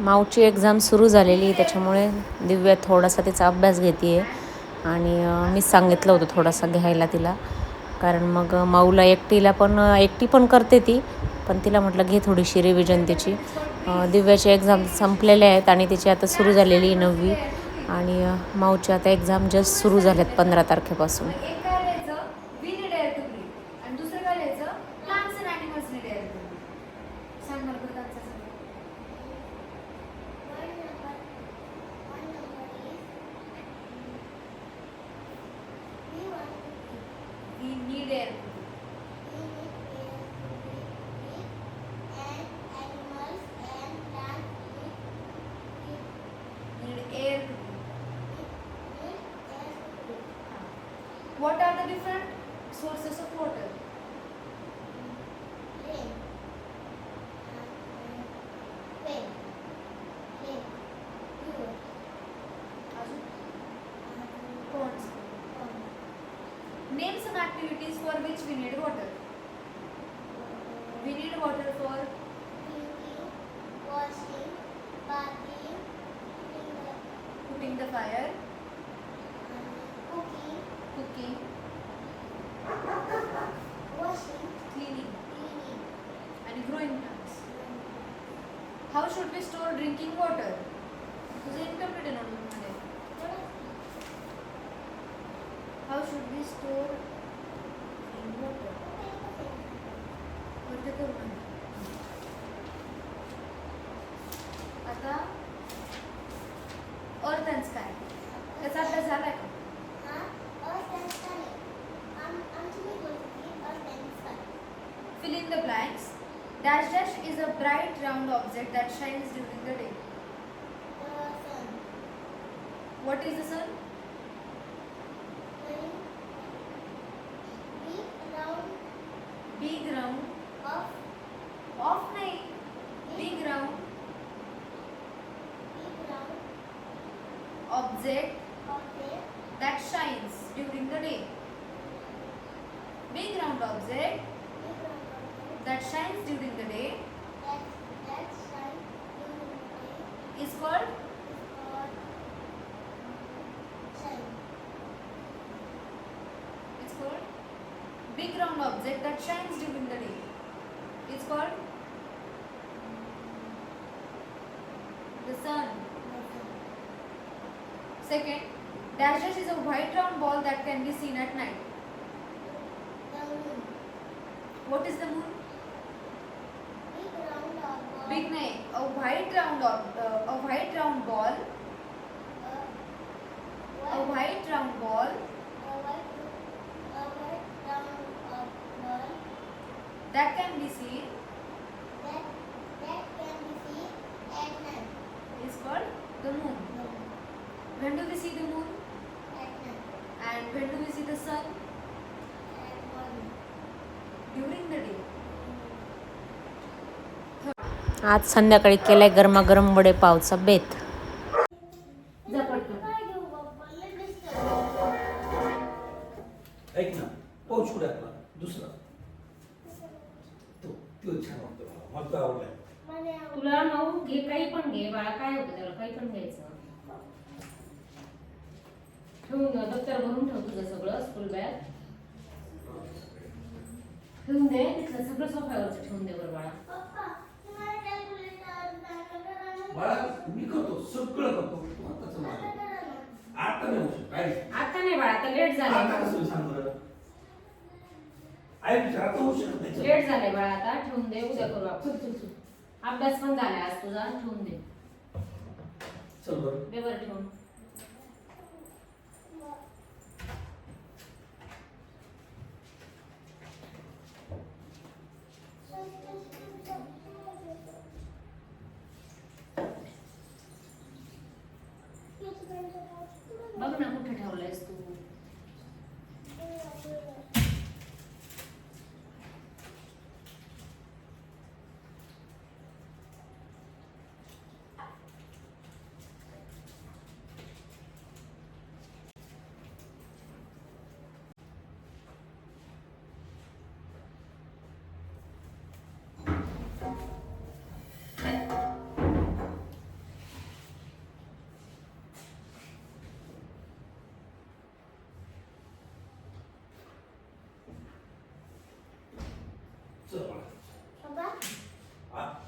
माऊची exam सुरू झालेली त्याच्यामुळे दिव्या थोडासा तिचा अभ्यास घेते आणि मी सांगितलं होतं थोडासा घ्यायला तिला. कारण मग माऊला एकटीला पण एकटी पण करते ती पण तिला म्हटलं घे थोडीशी रिव्हिजन तिची. दिव्याची एक्झाम संपलेले आहेत आणि तिची आता सुरू झालेली नववी. आणि माऊची आता एक्झाम जस्ट सुरू झाल्यात पंधरा तारखेपासून. What are the different sources of water? Rain. Rain. Rain. Ponds. Name some activities for which we need water. We need water for cleaning, washing, bathing, putting the fire. Cooking, washing, cleaning, and growing plants. How should we store drinking water? तुझं incomplete आहे notebook How should we store drinking water? वरती करू ना. आता earth and sky त्याचा अभ्यास झालाय का Dash dash is a bright round object that shines during the day. What is the sun? Big round. Big round. Off नाही. Big round object round object that shines during the day. is called the sun. Second, dash dash is a white round ball that can be seen at night. What is the moon? Big name. A white round uh, a white round ball. A white round ball that can be seen is called the moon. When do we see the moon? And when do we see the sun? During the day. आज संध्याकाळी केलाय गरमागरम वडे पावचा बेत घे काही पण घे बाळा काय होतं त्याला? काही पण घ्यायचं. ठेवून दप्तर भरून ठेव तुझं सगळं स्कूल बॅग ठेवून दे तिथलं सगळं सोफ्यावरचं ठेवून दे बरं बाळा. मी करतो सगळं करतो आता नाही होऊ शकत काय आता नाही बाळा आता लेट झालं. लेट झालंय बाळा आता ठेवून दे उद्या करू आपण. अभ्यास पण झालाय आज तुझा ठेवून दे. चल बरं. ठेवून. बघ ना कुठे ठेवलंयस तू.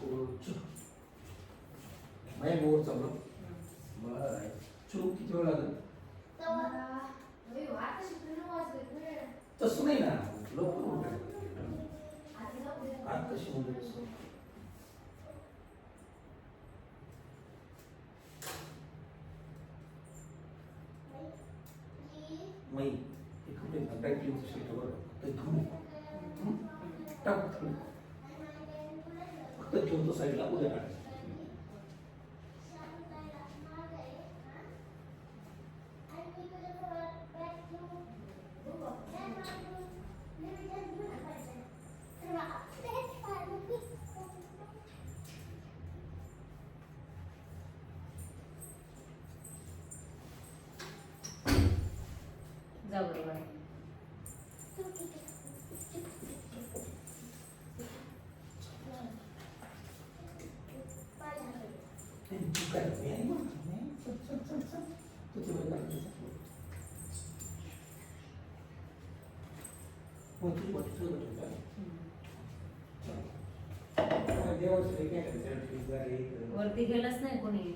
चल चल. मोर चाललो बरं चल किती वेळ लागेल? तसं नाही ना. लवकर. आत कशी म्हणजे मै हे कपडे टाईट लिहून शीटवर ते धुवून हं? टाक फक्त ठेवून तो साईडला उद्या काढायचं जाऊ बरोबर नाही, तू काय मी आहे ना. नाही, चल, चल, चल, चल. तू तिकडे काढायचं. देवाचं? ठीक आहे, हे- वरती गेलंच नाही कोणी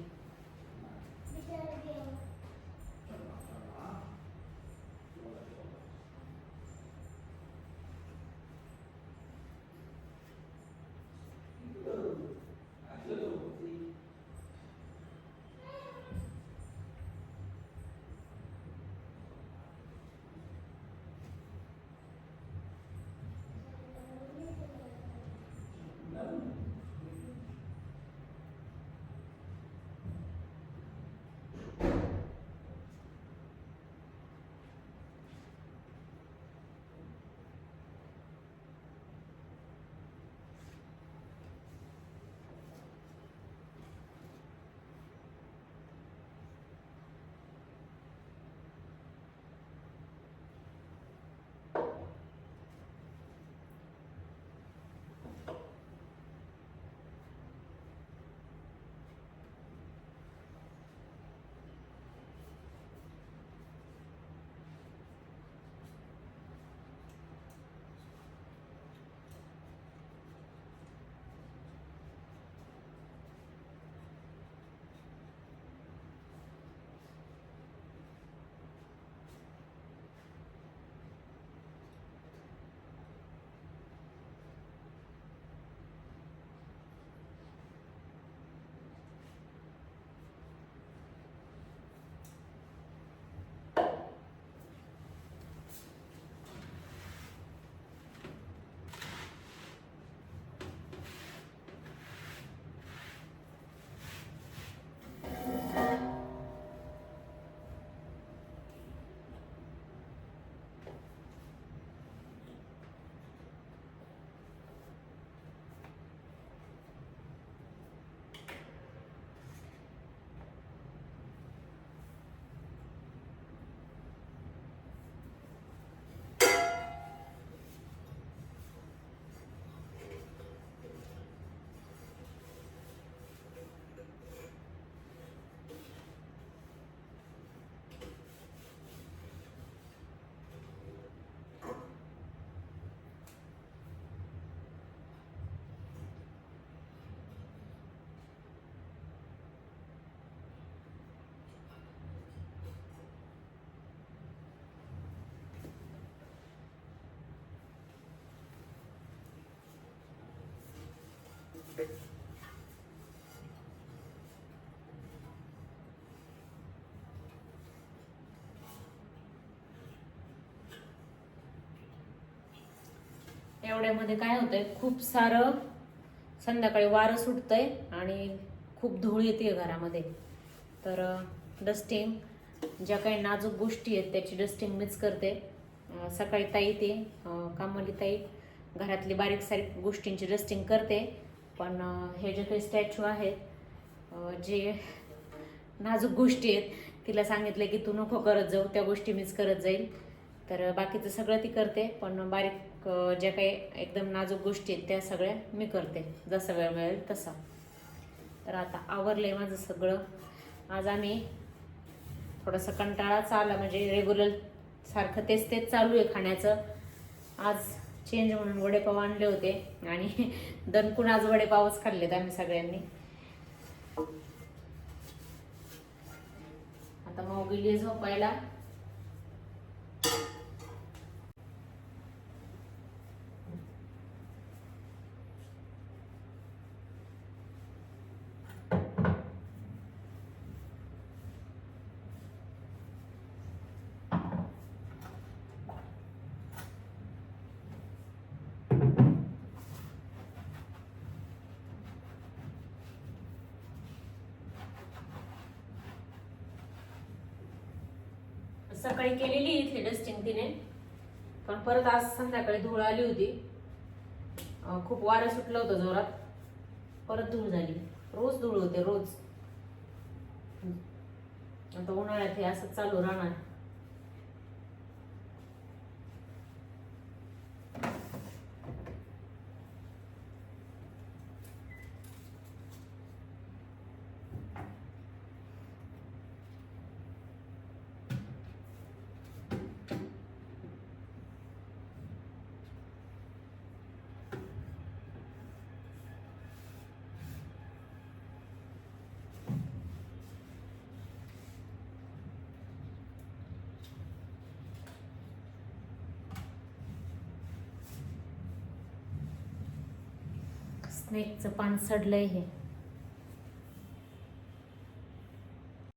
एवढ्यामध्ये काय होतंय? खूप सारं संध्याकाळी वारं सुटतंय आणि खूप धूळ येते घरामध्ये. तर डस्टिंग ज्या काही नाजूक गोष्टी आहेत त्याची डस्टिंग मीच करते. सकाळी ताई ते कामली ताई घरातली बारीक सारीक गोष्टींची डस्टिंग करते. पण हे जे काही स्टॅच्यू आहेत जे नाजूक गोष्टी आहेत तिला सांगितलं की तू नको करत जाऊ त्या गोष्टी मीच करत जाईल. तर बाकीचं सगळं ती करते पण बारीक ज्या काही एकदम नाजूक गोष्टी आहेत त्या सगळ्या मी करते जसा वेळ मिळेल तसा. तर आता आवरलं आहे माझं सगळं. आज आम्ही थोडासा कंटाळाच आला म्हणजे रेग्युलर सारखं तेच तेच चालू आहे खाण्याचं. आज चेंज म्हणून वडेपाव आणले होते. आणि दणकून आज वडेपावच खाल्लेत आम्ही सगळ्यांनी. आता मग गेली झोपायला. सकाळी केलेली इथे डस्टिंग तिने पण परत आज संध्याकाळी धूळ आली होती. खूप वारं सुटलं होतं जोरात. परत धूळ झाली. रोज धूळ होते रोज. आता उन्हाळ्यात हे असं चालू राहणार. स्नेकचं पान सडलंय हे.